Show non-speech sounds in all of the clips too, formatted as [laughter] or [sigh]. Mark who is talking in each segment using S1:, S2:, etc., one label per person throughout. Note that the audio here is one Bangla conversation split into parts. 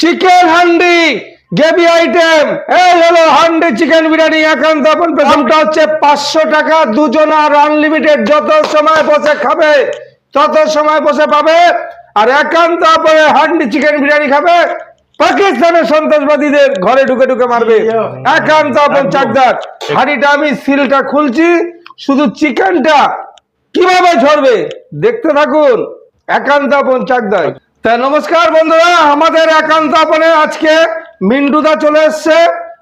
S1: চিকেন হান্ডি গ্রেভি আইটেম এই হলো হান্ডি চিকেন বিরিয়ানি একান্ত আপন দামটা হচ্ছে পাঁচশো টাকা দুজন আর আনলিমিটেড যত সময় বসে খাবে তত সময় বসে পাবে। আর একান্ত আপনে হান্ডি চিকেন বিরিয়ানি খাবে। পাকিস্তানের সন্ত্রাসবাদীদের ঘরে ঢুকে ঢুকে মারবে। একান্ত আপন চাকদার। হাঁড়িটা আমি সিলটা খুলছি। শুধু চিকেনটা কীভাবে ঝরবে? দেখতে থাকুন। একান্ত আপন চাকদার তা নমস্কার বন্ধুরা আমাদের একান্ত আপনে আজকে মিন্টুদা চলে এসছে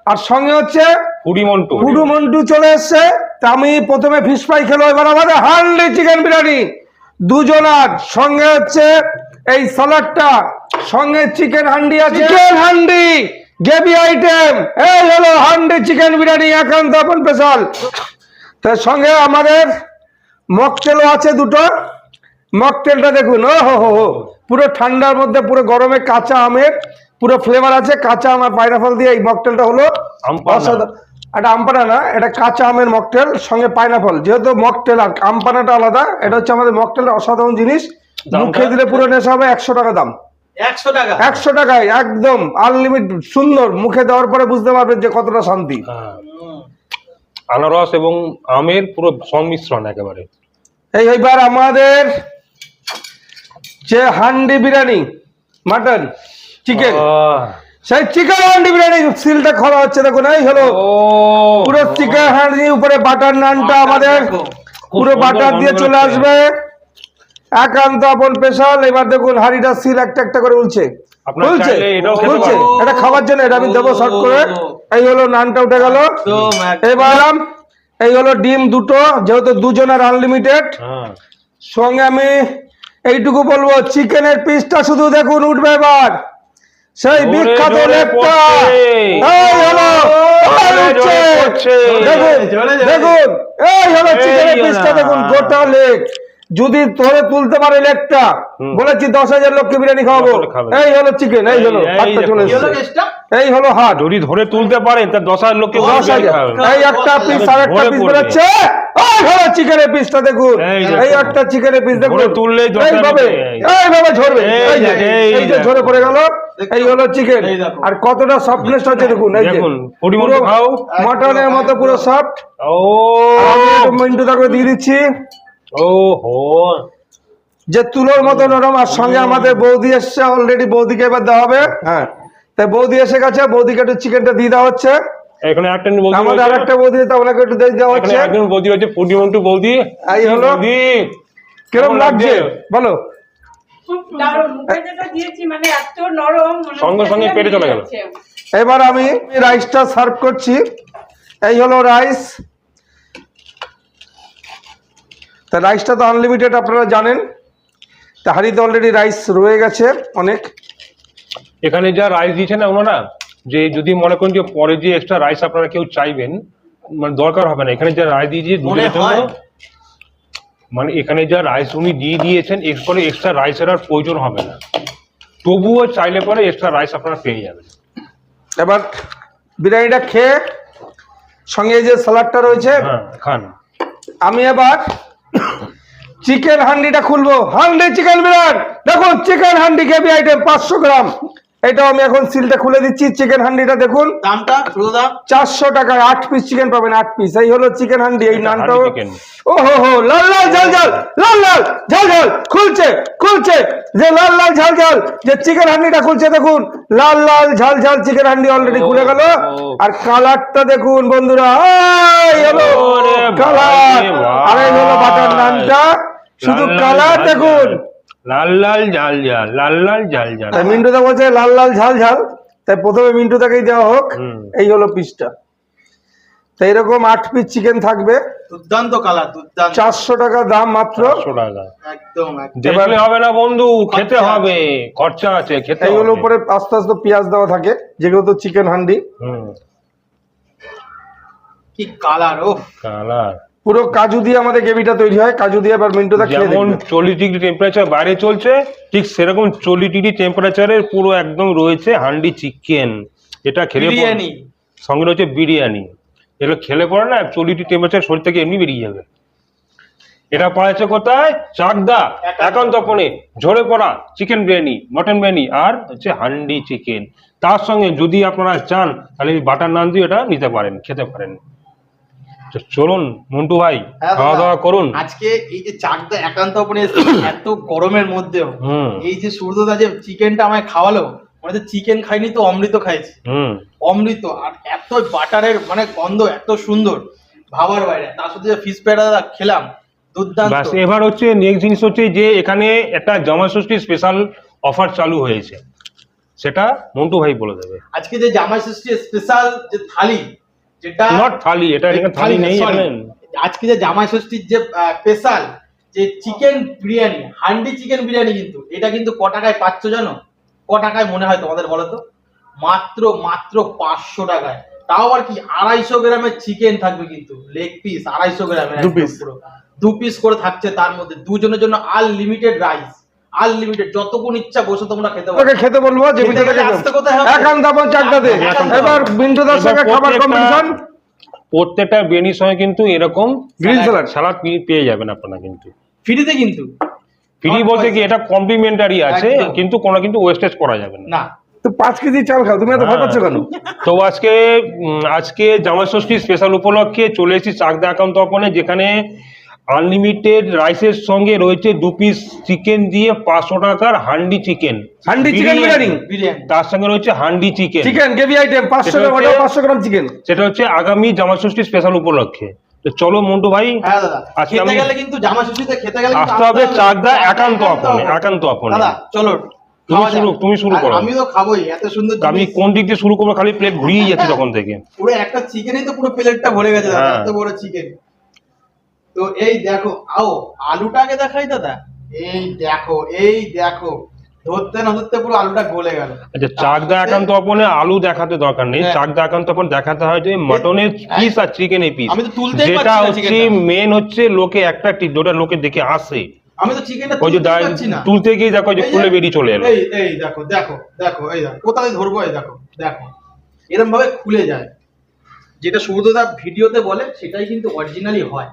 S1: আর সঙ্গে হচ্ছে
S2: কুড়ি মন্টু
S1: কুডু মন্টু চলে এসছে তা আমি প্রথমে ফিশ ফ্রাই খেলো এবার আমাদের হান্ডি চিকেন বিরিয়ানি। দুজনার সঙ্গে হচ্ছে এই সালাডটা সঙ্গে চিকেন হান্ডি আছে। চিকেন হান্ডি! গ্রেভি আইটেম এই হলো হান্ডি চিকেন বিরিয়ানি একান্ত আপন স্পেশাল তার সঙ্গে আমাদের মকটেলও আছে দুটো। মকটেলটা দেখুন ও হো হো হো। পুরো ঠান্ডার মধ্যে পুরো গরমে কাঁচা আমের পুরো ফ্লেভার আছে কাঁচা আম আর পাইনাপল দিয়ে এই মকটেলটা হলো
S2: আমপানা।
S1: এটা আমপানা না এটা কাঁচা আমের মকটেল সঙ্গে পাইনাপল যেহেতু মকটেল আর আমপানাটা আলাদা এটা হচ্ছে আমাদের মকটেল অসাধারণ জিনিস। মুখে দিলে পুরো নেশা হবে একশো টাকা দাম।
S3: একশো টাকা?
S1: একশো টাকায় একদম আনলিমিট সুন্দর। মুখে দেওয়ার পরে বুঝতে পারবেন যে কতটা শান্তি।
S2: হ্যাঁ। আনারস এবং আমের পুরো সংমিশ্রণ একেবারে।
S1: এই এইবার আমাদের যে হান্ডি বিরিয়ানি মাটন চিকেন সেই চিকেন হান্ডি বিরিয়ানি সিলটা খোলা হচ্ছে দেখুন এই হলো। পুরো চিকেন হান্ডি উপরে বাটার নানটা আমাদের। পুরো বাটার দিয়ে চলে আসবে। একান্ত আপন স্পেশাল এবার দেখুন হাঁড়িটা সিল একটা একটা করে উলছে। এটা খাবার জন্য এটা আমি দেবো শর্ট করে। এই হলো নানটা উঠে গেল। এবার এই হলো ডিম দুটো যেহেতু দুজনের আনলিমিটেড
S2: হ্যাঁ।
S1: সঙ্গে আমি এইটুকু বলব চিকেনের পিসটা শুধু দেখুন উঠবে এবার। সেই বিখ্যাত লেপটা। এই হলো। দেখুন এই হলো চিকেনের পিসটা দেখুন গোটা লেগ যদি ধরে তুলতে পারে
S2: হুম।
S1: বলেছি দশ হাজার লোককে বিরিয়ানি খাওয়াবো। এই হলো চিকেন এই হলো
S2: এই
S1: হাতটা চলে
S3: হলো?
S1: এই হাত
S2: যদি ধরে তুলতে পারে তা দশ হাজার লোককে
S1: দশ হাজার। এই একটা পিস আর একটা পিস বেরোচ্ছে। চিকেনের পিসটা দেখুন।
S2: এই
S1: একটা চিকেনের পিস দেখুন।
S2: তুললেই
S1: এইভাবে এইভাবে ঝরবে।
S2: এই
S1: যে এই
S2: এই
S1: যে ঝরে পড়ে গেল এই হলো চিকেন আর কতটা সফটনেস আছে দেখুন এই যে।
S2: দেখুন, পরিমাণ
S1: পুরো
S2: খাও।
S1: মটনের মতো পুরো সফট
S2: ও।
S1: আমি একটু মিন্টু তাকে দিয়ে দিচ্ছি।
S2: ও হো
S1: যে তুলোর মতো নরম আর সঙ্গে আমাদের বৌদি এসছে অলরেডি বৌদিকে এবার দেওয়া হবে। হ্যাঁ। তাই বৌদি এসে গেছে বৌদিকে একটু চিকেনটা দিয়ে দেওয়া হচ্ছে।
S2: এখানে একটা বৌদি
S1: আমাদের। আরেকটা বৌদি তা ওনাকে একটু দিয়ে দেওয়া
S2: এখানে
S1: হচ্ছে।
S2: একজন বৌদি রয়েছে পুডি মন্টু বৌদি।
S1: এই হলো।
S2: বৌদি।
S1: কিরম লাগছে? বলো।
S4: মানে এত নরম মনে
S2: সঙ্গে সঙ্গে পেটে চলে গেল।
S1: এবার আমি রাইসটা সার্ভ করছি। এই হলো রাইস। তা রাইসটা তো আনলিমিটেড আপনারা জানেন। তা হাঁড়িতে অলরেডি রাইস রয়ে গেছে অনেক।
S2: এখানে যা রাইস দিয়েছে না ওনারা? যে যদি মনে করেন যে পরে যে এক্সট্রা রাইস আপনারা কেউ চাইবেন মানে দরকার হবে না। এখানে যা রাইস দিয়েছে
S3: মনে
S2: জন্য মানে এখানে যা রাইস উনি দিয়ে দিয়েছেন এরপরে এক্সট্রা রাইসের আর প্রয়োজন হবে না। তবুও চাইলে পরে এক্সট্রা রাইস আপনারা পেয়ে যাবেন।
S1: এবার বিরিয়ানিটা খেয়ে সঙ্গে যে স্যালাডটা রয়েছে
S2: হ্যাঁ খান।
S1: আমি এবার চিকেন হান্ডিটা খুলবো। হান্ডি চিকেন বিরিয়ানি। দেখুন চিকেন হান্ডি কেবি আইটেম পাঁচশো গ্রাম। এটাও আমি এখন সিলটা খুলে দিচ্ছি চিকেন হান্ডিটা দেখুন।
S3: দামটা দাম
S1: চারশো টাকায় আট পিস চিকেন পাবেন আট পিস এই হলো চিকেন হান্ডি এই নানটাও ও হো হো লাল লাল ঝাল ঝাল লাল লাল ঝাল ঝাল খুলছে খুলছে। যে লাল লাল ঝাল ঝাল যে চিকেন হান্ডিটা খুলছে দেখুন লাল লাল ঝাল ঝাল চিকেন হান্ডি অলরেডি খুলে গেল। আর কালারটা দেখুন বন্ধুরা এই হলো কালার। আর এই হলো বাটার নানটা। শুধু কালার দেখুন।
S2: লাল লাল ঝাল ঝাল লাল লাল ঝাল ঝাল।
S1: তাই মিন্টুদা বলছে লাল লাল ঝাল ঝাল তাই প্রথমে মিন্টুদাকেই দেওয়া হোক এই হলো পিসটা। তাই এরকম আট পিস চিকেন থাকবে।
S3: দুর্দান্ত কালার দুর্দান্ত।
S1: চারশো টাকা দাম মাত্র।
S2: টাকা।
S3: একদম
S2: দেখলে হবে না বন্ধু খেতে হবে খরচা আছে খেতে
S1: এইগুলো উপরে আস্তে আস্তে পেঁয়াজ দেওয়া থাকে যেগুলো তো চিকেন হান্ডি
S2: হুম।
S3: কি কালার ও
S2: কালার
S1: পুরো কাজু দিয়ে আমাদের গ্রেভিটা তৈরি হয় কাজু দিয়ে এবার মিন্টুদা খেয়ে
S2: যেমন চল্লিশ ডিগ্রি টেম্পারেচার বাইরে চলছে ঠিক সেরকম চল্লিশ ডিগ্রি টেম্পারেচারের পুরো একদম রয়েছে হান্ডি চিকেন। এটা খেলে
S3: বিরিয়ানি।
S2: সঙ্গে রয়েছে বিরিয়ানি। এগুলো খেলে পরে না চল্লিশ ডিগ্রি টেম্পারেচার শরীর থেকে এমনি বেরিয়ে যাবে। এটা পাওয়া কোথায়? চাকদা একান্ত। পনে ঝরে পড়া চিকেন বিরিয়ানি মটন বিরিয়ানি আর হচ্ছে হান্ডি চিকেন। তার সঙ্গে যদি আপনারা চান তাহলে বাটার নান দিয়ে এটা নিতে পারেন খেতে পারেন। চলুন মন্টু ভাই
S3: হ্যাঁ,
S2: খাওয়া দাওয়া করুন।
S3: আজকে এই যে চাকদা একান্ত আপনি [coughs] এত গরমের মধ্যেও এই যে সূর্যদা যে চিকেনটা আমায় খাওয়ালো মানে চিকেন খাইনি তো অমৃত খাইছি।
S2: হুম।
S3: অমৃত আর এত বাটারের মানে গন্ধ এত সুন্দর ভাবার বাইরে। তার সাথে যে ফিশ প্যাডা খেলাম দুর্দান্ত।
S2: এবার হচ্ছে নেক্সট জিনিস হচ্ছে যে এখানে একটা জামা ষষ্ঠী স্পেশাল অফার চালু হয়েছে। সেটা মন্টু ভাই বলে দেবে।
S3: আজকে যে জামাই ষষ্ঠী স্পেশাল যে থালি যেটা
S2: নট থালি এটা থালি নেই
S3: আজকে যে জামাই ষষ্ঠীর যে স্পেশাল যে চিকেন বিরিয়ানি হান্ডি চিকেন বিরিয়ানি কিন্তু এটা কিন্তু ক টাকায় পাচ্ছ জানো? ক টাকায় মনে হয় তোমাদের বলো তো? মাত্র মাত্র পাঁচশো টাকায়। তাও আর কি আড়াইশো গ্রামের চিকেন থাকবে কিন্তু লেগ পিস আড়াইশো গ্রামের।
S1: দু
S3: পিস করে থাকছে তার মধ্যে দুজনের জন্য আনলিমিটেড রাইস আনলিমিটেড যতক্ষণ ইচ্ছা বসে তোমরা খেতে পারো।
S1: তোকে খেতে বলব যে বিন্দু চাকদাতে
S3: একান্ত।
S1: এবার বিন্দুদার
S2: এবার
S1: সঙ্গে খাবার
S2: প্রত্যেকটা-
S1: কম্পিটিশন
S2: প্রত্যেকটা বিরিয়ানির সঙ্গে কিন্তু এরকম
S1: গ্রিন স্যালাড
S2: পেয়ে যাবেন আপনারা কিন্তু।
S3: ফ্রিতে কিন্তু?
S2: ফ্রি বলতে কি এটা কমপ্লিমেন্টারি আছে কিন্তু কোনো কিন্তু ওয়েস্টেজ করা যাবে না।
S3: না।
S1: তো পাঁচ কেজি চাল খাও তুমি এত ভয় পাচ্ছ কেন?
S2: তো আজকে আজকে জামা ষষ্ঠী স্পেশাল উপলক্ষে চলে এসেছি চাকদা একান্ত অপনে যেখানে আনলিমিটেড রাইসের সঙ্গে রয়েছে দু পিস চিকেন দিয়ে পাঁচশো টাকার হান্ডি চিকেন
S1: হান্ডি চিকেন বিরিয়ানি।
S2: তার সঙ্গে রয়েছে handi chicken
S1: chicken gravy item পাঁচশো
S2: সেটা হচ্ছে-
S1: পাঁচশো গ্রাম চিকেন
S2: সেটা হচ্ছে আগামী জামা ষষ্ঠী স্পেশাল উপলক্ষে। তো চলো মন্টু ভাই
S3: হ্যাঁ দাদা।
S2: আজকে আমি-
S3: কিন্তু জামা খেতে গেলে
S2: আসতে হবে চাকদা একান্ত আপনে একান্ত আপনে।
S3: চলো
S2: তুমি শুরু- তুমি শুরু করো।
S3: আমি তো খাবোই এত সুন্দর
S2: আমি কোন দিক দিয়ে শুরু করব খালি প্লেট ঘুরিয়ে যাচ্ছি তখন থেকে।
S3: পুরো একটা চিকেনই তো পুরো প্লেটটা ভরে গেছে
S2: হ্যাঁ।
S3: এত বড় চিকেন তো এই দেখো আও আলুটাকে দেখাই দাদা। এই দেখো এই দেখো। ধরতে না ধরতে পুরো আলুটা গলে গেল।
S2: আচ্ছা চাকদা একান্ত অপনে আলু দেখাতে দরকার নেই।
S3: হ্যাঁ।
S2: চাকদা একান্ত অপন দেখাতে হয় যে মটনের পিস আর চিকেনের পিস
S3: আমি তো তুলতেই
S2: যেটা হচ্ছে মেন হচ্ছে লোকে একটা যেটা লোকে দেখে আসে।
S3: আমি তো চিকেনটা তুলতে পারছি না।
S2: তুলতে গিয়ে দেখো যে খুলে বেরিয়ে চলে এলো।
S3: এই এই দেখো দেখো দেখো এই দেখো। কোথায় ধরবো? এই দেখো দেখো। এরকম ভাবে খুলে যায়। যেটা সূর্যদা ভিডিওতে বলে সেটাই কিন্তু অরিজিনালি হয়।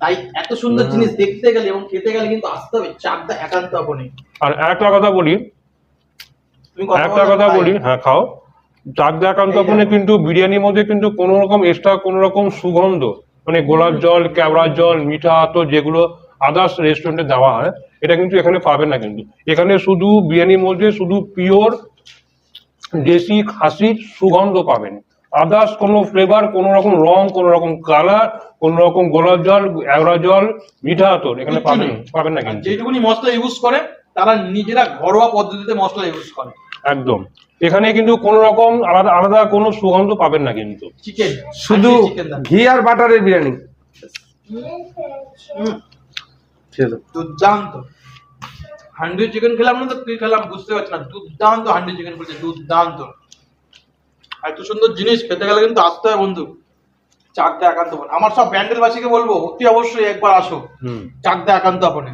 S3: তাই এত সুন্দর জিনিস দেখতে গেলে এবং খেতে গেলে কিন্তু আসতে হবে চাকদা একান্ত আপনি।
S2: আর একটা কথা বলি। একটা কথা বলি হ্যাঁ খাও। চাকদা একান্ত
S3: দেখো।
S2: কিন্তু বিরিয়ানির মধ্যে কিন্তু কোনো রকম এক্সট্রা কোনো রকম সুগন্ধ মানে গোলাপ জল কেওড়ার জল মিঠা আতো যেগুলো আদার্স রেস্টুরেন্টে দেওয়া হয় এটা কিন্তু এখানে পাবেন না কিন্তু। এখানে শুধু বিরিয়ানির মধ্যে শুধু পিওর দেশি খাসির সুগন্ধ পাবেন। আদার্স কোনো ফ্লেভার কোনো রকম রং কোনো রকম কালার কোনো রকম গোলাপ জল এওড়া জল মিঠা আতর এখানে পাবেন পাবেন না কিন্তু।
S3: যেটুকুনি মশলা ইউজ করে তারা নিজেরা ঘরোয়া পদ্ধতিতে মশলা ইউজ করে।
S2: একদম। এখানে কিন্তু কোনো রকম আলাদা আলাদা কোনো সুগন্ধ পাবেন না কিন্তু।
S3: চিকেন
S1: শুধু ঘি আর বাটারের বিরিয়ানি।
S3: দুর্দান্ত। হান্ডি চিকেন খেলাম না তো কি খেলাম বুঝতে পারছি না। দুর্দান্ত হান্ডি চিকেন বলছে দুর্দান্ত। এত সুন্দর জিনিস পেতে গেলে কিন্তু আসতে হয় বন্ধু। চাকদা একান্ত আমার সব ব্যান্ডেল বাসীকে বলব অতি অবশ্যই একবার আসো। চাকদা একান্ত আপনে